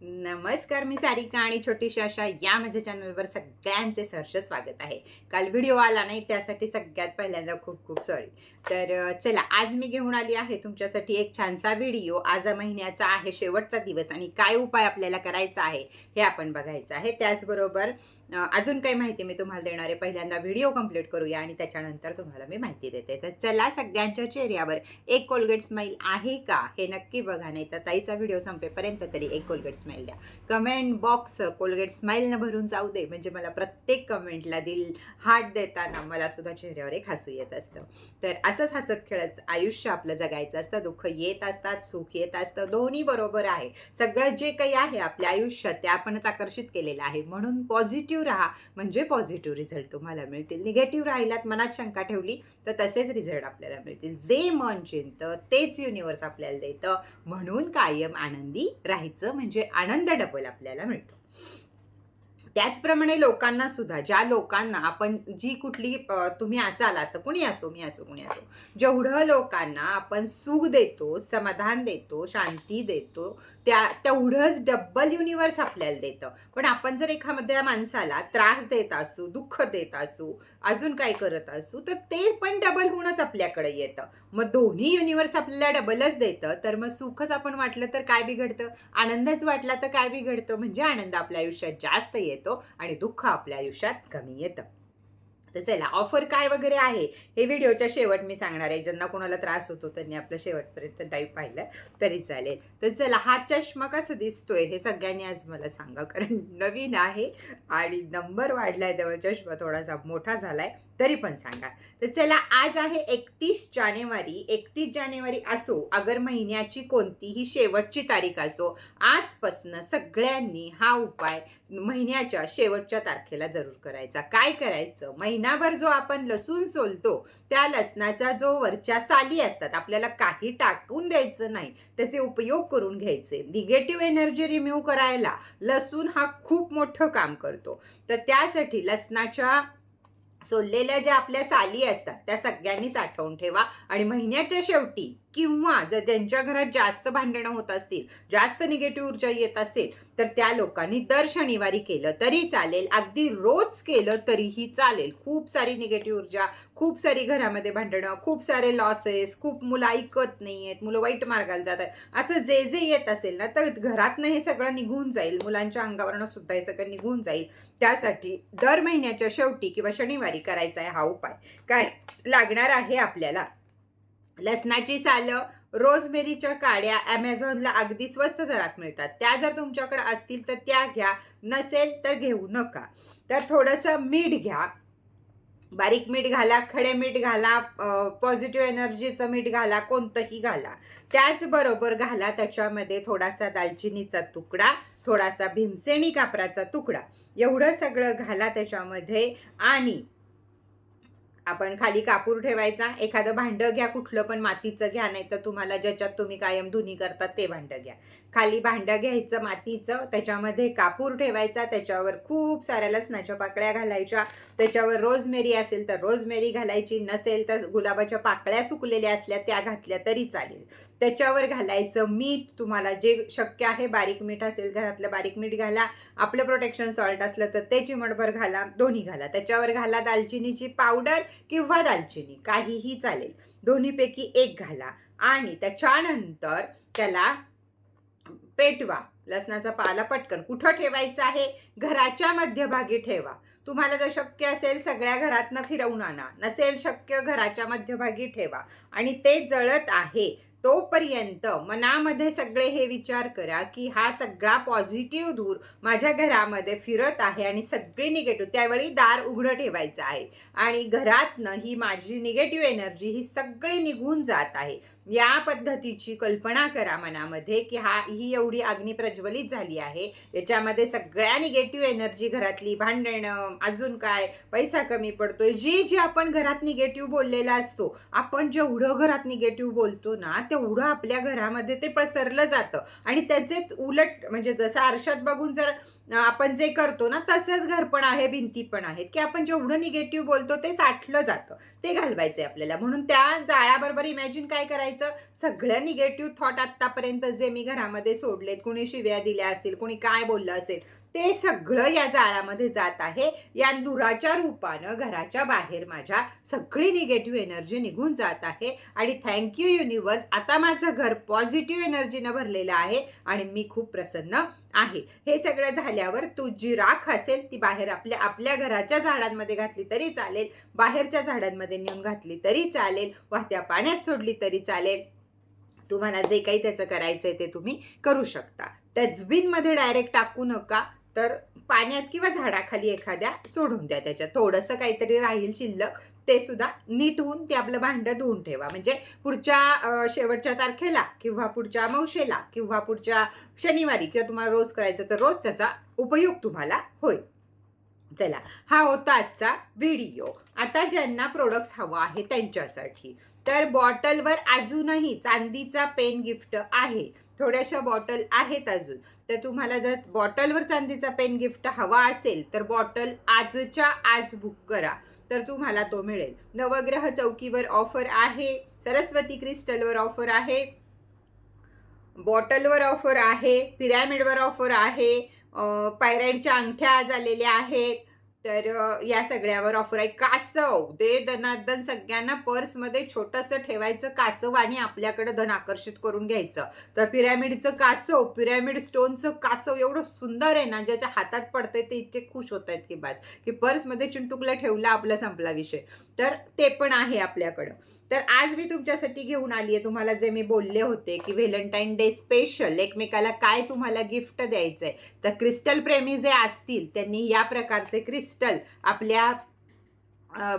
नमस्कार मी सारिका आणि छोटीशी अशा या माझ्या चॅनलवर सगळ्यांचे सहर्ष स्वागत आहे. काल व्हिडिओ आला नाही त्यासाठी सगळ्यात पहिल्यांदा खूप खूप सॉरी तर चला आज मी घेऊन आली आहे तुमच्यासाठी एक छानसा व्हिडिओ आज महिन्याचा आहे शेवटचा दिवस आणि काय उपाय आपल्याला करायचा आहे हे आपण बघायचं आहे. त्याचबरोबर अजून काही माहिती मी तुम्हाला देणार आहे. पहिल्यांदा व्हिडिओ कंप्लीट करूया आणि त्याच्यानंतर तुम्हाला मी माहिती देते. तर चला सगळ्यांच्या चेहऱ्यावर एक कोलगेट स्माईल आहे का? हे नक्की बघा नाही तर ताईचा व्हिडिओ संपेपर्यंत तरी एक कोलगेट स्माईल द्या. कमेंट बॉक्स कोलगेट स्माईलनं भरून जाऊ दे. म्हणजे मला प्रत्येक कमेंटला दिल हार्ट देताना मला सुद्धा चेहऱ्यावर एक हसू येत असतं. तर असंच हसत खेळत आयुष्य आपलं जगायचं असतं. दुःख येत असतात सुख येत असतं. दोन्ही बरोबर आहे. सगळं जे काही आहे आपल्या आयुष्यात ते आपणच आकर्षित केलेलं आहे. म्हणून पॉझिटिव्ह राहा. म्हणजे पॉझिटिव्ह रिझल्ट तुम्हाला मिळतील. निगेटिव्ह राहिलात मनात शंका ठेवली तर तसेच रिझल्ट आपल्याला मिळतील. जे मन चिंतं तेच युनिवर्स आपल्याला देतं. म्हणून कायम आनंदी राहायचं म्हणजे आनंद डबल आपल्याला मिळतो. त्याचप्रमाणे लोकांना सुद्धा ज्या लोकांना आपण जी कुठली तुम्ही असाल असं कुणी असो मी असो कुणी असो जेवढं लोकांना आपण सुख देतो समाधान देतो शांती देतो त्या तेवढंच डब्बल युनिवर्स आपल्याला देतं. पण आपण जर एखाद्या माणसाला त्रास देत असू दुःख देत असू अजून काय करत असू तर ते पण डबल होऊनच आपल्याकडे येतं. मग दोन्ही युनिवर्स आपल्याला डबलच देतं तर मग सुखच आपण वाटलं तर काय बिघडतं? आनंदच वाटला तर काय बिघडतं? म्हणजे आनंद आपल्या आयुष्यात जास्त येतो. आणि दुःख आपल्या आयुष्यात कमी येतं. तर चला ऑफर काय वगैरे आहे? हे व्हिडिओच्या शेवट मी सांगणार आहे. ज्यांना कोणाला त्रास होतो त्यांनी आपलं शेवटपर्यंत टाईप पाहिलं तरी चालेल. तर चला हा चष्मा कसा दिसतोय हे सगळ्यांनी आज मला सांगा. कारण नवीन आहे आणि नंबर वाढलाय त्यामुळे चष्मा थोडासा मोठा झाला आहे तरी पण सांगा. तर चला आज आहे एकतीस जानेवारी. एकतीस जानेवारी असो अगर महिन्याची कोणतीही शेवटची तारीख असो आजपासनं सगळ्यांनी हा उपाय महिन्याच्या शेवटच्या तारखेला जरूर करायचा. काय करायचं? महिनाभर जो आपण लसूण सोलतो त्या लसणाच्या जो वरच्या साली असतात आपल्याला काही टाकून द्यायचं नाही त्याचे उपयोग करून घ्यायचे. निगेटिव्ह एनर्जी रिमूव्ह करायला लसूण हा खूप मोठं काम करतो. तर त्यासाठी लसणाच्या सोललेल्या ज्या आपल्या साली असतात त्या सगळ्यांनी साठवून ठेवा. आणि महिन्याच्या शेवटी किंवा जर ज्यांच्या घरात जास्त भांडणं होत असतील जास्त निगेटिव्ह ऊर्जा येत असेल तर त्या लोकांनी दर शनिवारी केलं तरी चालेल. अगदी रोज केलं तरीही चालेल. खूप सारी निगेटिव्ह ऊर्जा खूप सारी घरामध्ये भांडणं खूप सारे लॉसेस खूप मुलं ऐकत नाही आहेत मुलं वाईट मार्गाला जात आहेत. असं जे जे येत असेल ना तर घरातनं हे सगळं निघून जाईल. मुलांच्या अंगावरनं सुद्धा हे सगळं निघून जाईल. त्यासाठी दर महिन्याच्या शेवटी किंवा शनिवारी करायचा आहे हा उपाय. काय लागणार आहे आपल्याला? लसणाची सालं रोजमेरीच्या काड्या ॲमेझॉनला अगदी स्वस्त दरात मिळतात. त्या जर तुमच्याकडे असतील तर त्या घ्या नसेल तर घेऊ नका. तर थोडंसं मीठ घ्या. बारीक मीठ घाला खडे मीठ घाला पॉझिटिव्ह एनर्जीचं मीठ घाला कोणतंही घाला. त्याचबरोबर घाला त्याच्यामध्ये थोडासा दालचिनीचा तुकडा थोडासा भीमसेनी कापराचा तुकडा. एवढं सगळं घाला त्याच्यामध्ये आणि आपण खाली कापूर ठेवायचा एखादं भांडं घ्या कुठलं पण मातीचं घ्या नाही तर तुम्हाला ज्याच्यात तुम्ही कायम धुनी करतात ते भांडं घ्या. खाली भांडं घ्यायचं मातीचं त्याच्यामध्ये कापूर ठेवायचा त्याच्यावर खूप साऱ्या लसणाच्या पाकळ्या घालायच्या. त्याच्यावर रोजमेरी असेल तर रोजमेरी घालायची नसेल तर गुलाबाच्या पाकळ्या सुकलेल्या असल्या त्या घातल्या तरी चालेल. त्याच्यावर घालायचं मीठ तुम्हाला जे शक्य आहे बारीक मीठ असेल घरातलं बारीक मीठ घाला. आपलं प्रोटेक्शन सॉल्ट असलं तर ते चिमटभर घाला दोन्ही घाला. त्याच्यावर घाला दालचिनीची पावडर किंवा दालचिनी काहीही चालेल. दोन्हीपैकी एक घाला आणि त्याच्यानंतर त्याला पेटवा. लसणाचा पाला पटकन. कुठं ठेवायचा आहे? घराच्या मध्यभागी ठेवा. तुम्हाला जर शक्य असेल सगळ्या घरातनं फिरवून आणा. नसेल शक्य घराच्या मध्यभागी ठेवा. आणि ते जळत आहे तोपर्यंत मनामध्ये सगळे हे विचार करा की हा सगळा पॉझिटिव्ह धूर माझ्या घरामध्ये फिरत आहे आणि सगळी निगेटिव्ह त्यावेळी दार उघडं ठेवायचं आहे. आणि घरातनं ही माझी निगेटिव्ह एनर्जी ही सगळी निघून जात आहे. या पद्धतीची कल्पना करा मनामध्ये की हा ही एवढी अग्नी प्रज्वलित झाली आहे. याच्यामध्ये सगळ्या निगेटिव्ह एनर्जी घरातली भांडणं अजून काय पैसा कमी पडतोय जे जे आपण घरात निगेटिव्ह बोललेला असतो आपण जेवढं घरात निगेटिव्ह बोलतो ना ते तेवढं आपल्या घरामध्ये ते पसरलं जातं. आणि त्याचे उलट म्हणजे जसं आरशात बघून जर आपण जे करतो ना तसंच घर पण आहे भिंती पण आहेत. की आपण जेवढं निगेटिव्ह बोलतो ते साठलं जातं. ते घालवायचंय आपल्याला. म्हणून त्या जाळ्याबरोबर इमॅजिन काय करायचं? सगळं निगेटिव्ह थॉट आत्तापर्यंत जे मी घरामध्ये सोडलेत कुणी शिव्या दिल्या असतील कुणी काय बोललं असेल ते सगळं या जाळ्यामध्ये जात आहे. या दुराच्या रूपानं घराच्या बाहेर माझ्या सगळी निगेटिव्ह एनर्जी निघून जात आहे. आणि थँक्यू युनिवर्स आता माझं घर पॉझिटिव्ह एनर्जीनं भरलेलं आहे आणि मी खूप प्रसन्न आहे. हे सगळं झाल्यावर तू जी राख असेल ती बाहेर आपल्या आपल्या घराच्या झाडांमध्ये घातली तरी चालेल. बाहेरच्या झाडांमध्ये नेऊन घातली तरी चालेल. वाहत्या पाण्यात सोडली तरी चालेल. तुम्हाला जे काही त्याचं करायचं आहे ते तुम्ही करू शकता. डस्टबिनमध्ये डायरेक्ट टाकू नका. तर पाण्यात किंवा झाडाखाली एखाद्या सोडून द्या त्याच्यात. थोडंसं काहीतरी राहील शिल्लक ते सुद्धा नीट होऊन ते आपलं भांडं धुवून ठेवा. म्हणजे पुढच्या शेवटच्या तारखेला किंवा पुढच्या मावशेला किंवा पुढच्या शनिवारी किंवा तुम्हाला रोज करायचं तर रोज त्याचा उपयोग तुम्हाला होईल. चला हा होता आजचा व्हिडिओ. आता ज्यांना प्रोडक्ट्स हवा आहे त्यांच्यासाठी. तर बॉटलवर अजूनही चांदीचा पेन गिफ्ट आहे. थोड्याशा बॉटल आहेत अजून. तर तुम्हाला जर बॉटलवर चांदीचा पेन गिफ्ट हवा असेल तर बॉटल आजच्या आज बुक करा. तर तुम्हाला तो मिळेल. नवग्रह चौकीवर ऑफर आहे सरस्वती क्रिस्टलवर ऑफर आहे बॉटलवर ऑफर आहे पिरॅमिडवर ऑफर आहे पायराईडच्या अंगठ्या आज आलेल्या आहेत तर या सगळ्यावर ऑफर आहे. कासव दे धनादन सगळ्यांना पर्समध्ये छोटंसं ठेवायचं कासव आणि आपल्याकडे धन आकर्षित करून घ्यायचं. तर पिरॅमिडचं कासव पिरॅमिड स्टोनचं कासव एवढं सुंदर आहे ना ज्याच्या हातात पडतंय ते इतके खुश होत आहेत की बस. की पर्समध्ये चिंटुकला ठेवला आपला संपला विषय. तर ते पण आहे आपल्याकडं. तर आज मी तुमच्यासाठी घेऊन आली आहे तुम्हाला जे मी बोलले होते की व्हॅलेंटाईन डे स्पेशल एकमेकाला काय तुम्हाला गिफ्ट द्यायचं आहे तर क्रिस्टल प्रेमी जे असतील त्यांनी या प्रकारचे क्रिस्टल आपल्या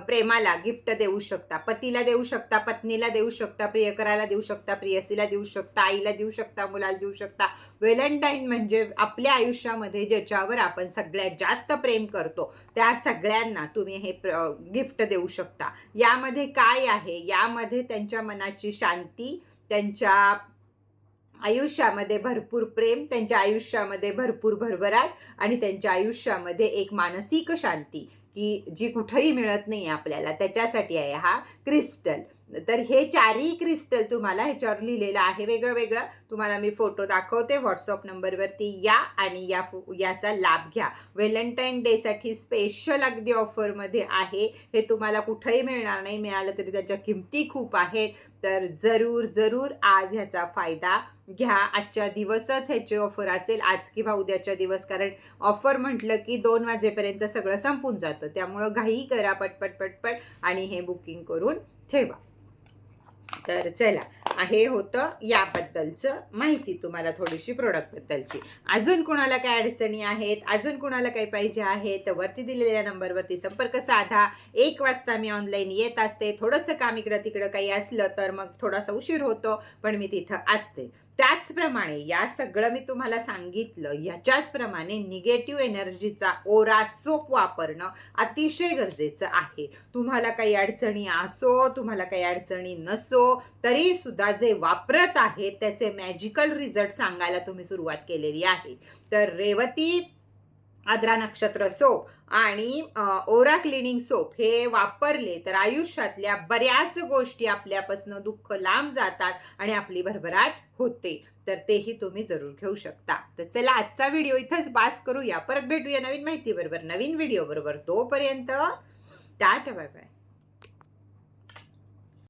प्रेमाला गिफ्ट देऊ शकता पतीला देऊ शकता पत्नीला देऊ शकता प्रियकराला देऊ शकता प्रियसीला देऊ शकता आईला देऊ शकता मुलाला देऊ शकता. व्हॅलेंटाईन म्हणजे आपल्या आयुष्यामध्ये ज्याच्यावर आपण सगळ्यात जास्त प्रेम करतो त्या सगळ्यांना तुम्ही हे गिफ्ट देऊ शकता. यामध्ये काय आहे? यामध्ये त्यांच्या मनाची शांती त्यांच्या आयुष्यामध्ये भरपूर प्रेम त्यांच्या आयुष्यामध्ये भरपूर भरभराट आणि त्यांच्या आयुष्यामध्ये एक मानसिक शांती की जी कुठेही मिळत नाही आपल्याला. त्याच्यासाठी आहे हा क्रिस्टल. तर हे चारही क्रिस्टल तुम्हाला ह्याच्यावर लिहिलेलं आहे वेगळं वेगळं तुम्हाला मी फोटो दाखवते व्हॉट्सअप नंबरवरती या आणि या याचा लाभ घ्या. व्हॅलेंटाईन डेसाठी स्पेशल अगदी ऑफरमध्ये आहे. हे तुम्हाला कुठेही मिळणार नाही मिळालं तरी त्याच्या किमती खूप आहेत. तर जरूर जरूर आज ह्याचा फायदा घ्या. आजच्या दिवसच ह्याची ऑफर असेल. आज किंवा उद्याच्या दिवस कारण ऑफर म्हटलं की दोन वाजेपर्यंत सगळं संपून जातं. त्यामुळं घाई करा पटपट पटपट आणि हे बुकिंग करून ठेवा. तर चला हे होतं याबद्दलचं माहिती तुम्हाला थोडीशी प्रोडक्टबद्दलची अजून कोणाला काय अडचणी आहेत? अजून कोणाला काही पाहिजे आहे? तर वरती दिलेल्या नंबरवरती संपर्क साधा. एक वाजता मी ऑनलाईन येत असते. थोडंसं काम इकडं तिकडं काही असलं तर मग थोडासा उशीर होतो पण मी तिथं असते. त्याचप्रमाणे या सगळं मी तुम्हाला सांगितलं याच्याच प्रमाणे निगेटिव्ह एनर्जीचा ओरा सोप वापरणं अतिशय गरजेचं आहे. तुम्हाला काही अडचणी असो तुम्हाला काही अडचणी नसो तरी सुद्धा जे वापरत आहेत त्याचे मॅजिकल रिझल्ट सांगायला तुम्ही सुरुवात केलेली आहे. तर रेवती आद्रा नक्षत्र सोप आणि ओरा क्लिनिंग सोप हे वापरले तर आयुष्यातल्या बऱ्याच गोष्टी आपल्यापासून दुःख लांब जातात आणि आपली भरभराट होते. तर तेही तुम्ही जरूर घेऊ शकता. तर चला आजचा व्हिडिओ इथंच पास करूया. परत भेटूया नवीन माहिती बरोबर नवीन व्हिडिओ बरोबर तोपर्यंत टाटा बाय बाय